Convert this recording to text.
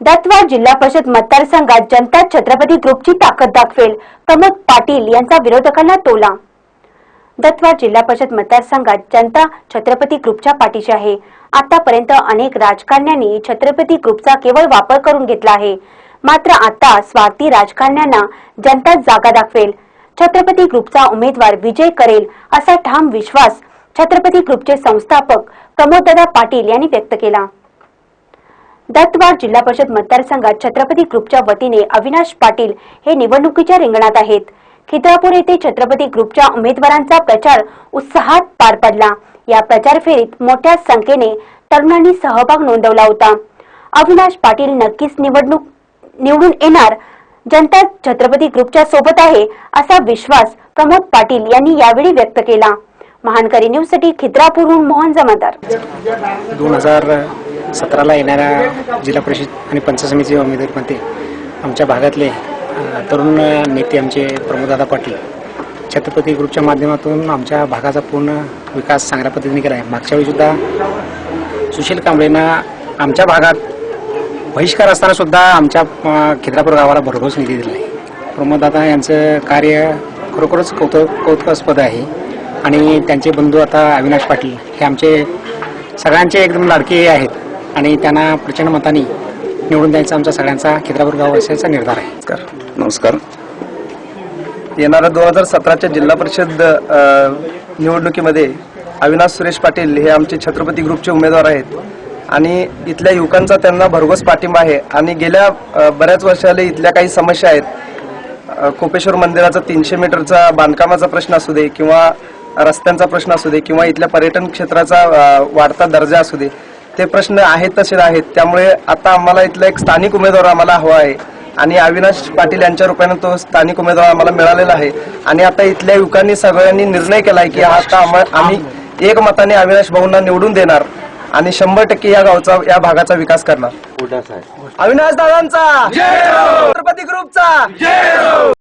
दत्तवाड जिल्हा परिषद मतदारसंघात जनता छत्रपती ग्रुपची ताकद दाखवेल. प्रमोद पाटील यांचा विरोधकांना टोला दत्तवाड जिल्हा परिषद मतदारसंघात जनता छत्रपती ग्रुपच्या पाठीशी आहे. आतापर्यंत अनेक राजकारण्यांनी छत्रपती ग्रुपचा केवळ वापर करून घेतला आहे. मात्र आता स्वार्थी राजकारण्यांना जनता जागा दाखवेल. छत्रपती ग्रुपचा उमेदवार विजय करेल असा ठाम विश्वास छत्रपती ग्रुपचे संस्थापक प्रमोददादा पाटील यांनी व्यक्त केला. दत्तवाड जिल्हा परिषद मतदारसंघात छत्रपती ग्रुपच्या वतीने अविनाश पाटील हे निवडणुकीच्या रिंगणात आहेत. खिद्रापूर येथे छत्रपती ग्रुपच्या उमेदवारांचा प्रचार उत्साहात पार पडला. या प्रचार फेरीत मोठ्या संख्येने तरुणांनी सहभाग नोंदवला होता. अविनाश पाटील नक्कीच निवडणूक निवडून येणार. जनता छत्रपती ग्रुपच्या सोबत आहे असा विश्वास प्रमोद पाटील यांनी यावेळी व्यक्त केला. महानकरी न्यूजसाठी खिद्रापूरहून मोहन जमादार. दोन हजार सतराला येणाऱ्या जिल्हा परिषद आणि पंचायत समिती उमेदवारीमध्ये आमच्या भागातले तरुण नेते आमचे प्रमोददादा पाटील. छत्रपती ग्रुपच्या माध्यमातून आमच्या भागाचा पूर्ण विकास चांगल्या पद्धतीने केला आहे. मागच्या वेळीसुद्धा सुशील कांबळेंना आमच्या भागात बहिष्कार असतानासुद्धा आमच्या खिद्रापूर गावाला भरघोस निधी दिला आहे. प्रमोददादा यांचं कार्य खरोखरच कौतुक कौतुकास्पद आहे. आणि त्यांचे बंधू आता अविनाश पाटील हे आमचे सगळ्यांचे एकदम लाडके आहेत. आणि त्यांना प्रचंड मताने निवडून द्यायचा आमचा सगळ्यांचा खिद्रापूर गाववासियांचा निर्धार आहे. नमस्कार. नमस्कार. येणाऱ्या दोन हजार सतराच्या जिल्हा परिषद अ, निवडणुकीमध्ये अविनाश सुरेश पाटील हे आमचे छत्रपती ग्रुपचे उमेदवार आहेत. आणि इथल्या युवकांचा त्यांना भरघोस पाठिंबा आहे. आणि गेल्या अ, बऱ्याच वर्षाला इथल्या काही समस्या आहेत. अ, कोपेश्वर मंदिराचा तीनशे मीटरचा बांधकामाचा प्रश्न असू दे किंवा रस्त्यांचा प्रश्न असू दे किंवा इथल्या पर्यटन क्षेत्राचा अ, वाढता दर्जा असू दे ते प्रश्न आहेत तसे आहेत. त्यामुळे आता आम्हाला इथला एक स्थानिक उमेदवार आम्हाला हवा आहे. आणि अविनाश पाटील यांच्या रूपाने तो स्थानिक उमेदवार आम्हाला मिळालेला आहे. आणि आता इथल्या युवकांनी सगळ्यांनी निर्णय केला आहे की हा आता आम्हा- आम्ही एक मताने अविनाश भाऊंना निवडून देणार आणि शंभर टक्के या गावचा या भागाचा विकास करणार. अविनाश दादांचा! छत्रपती ग्रुपचा!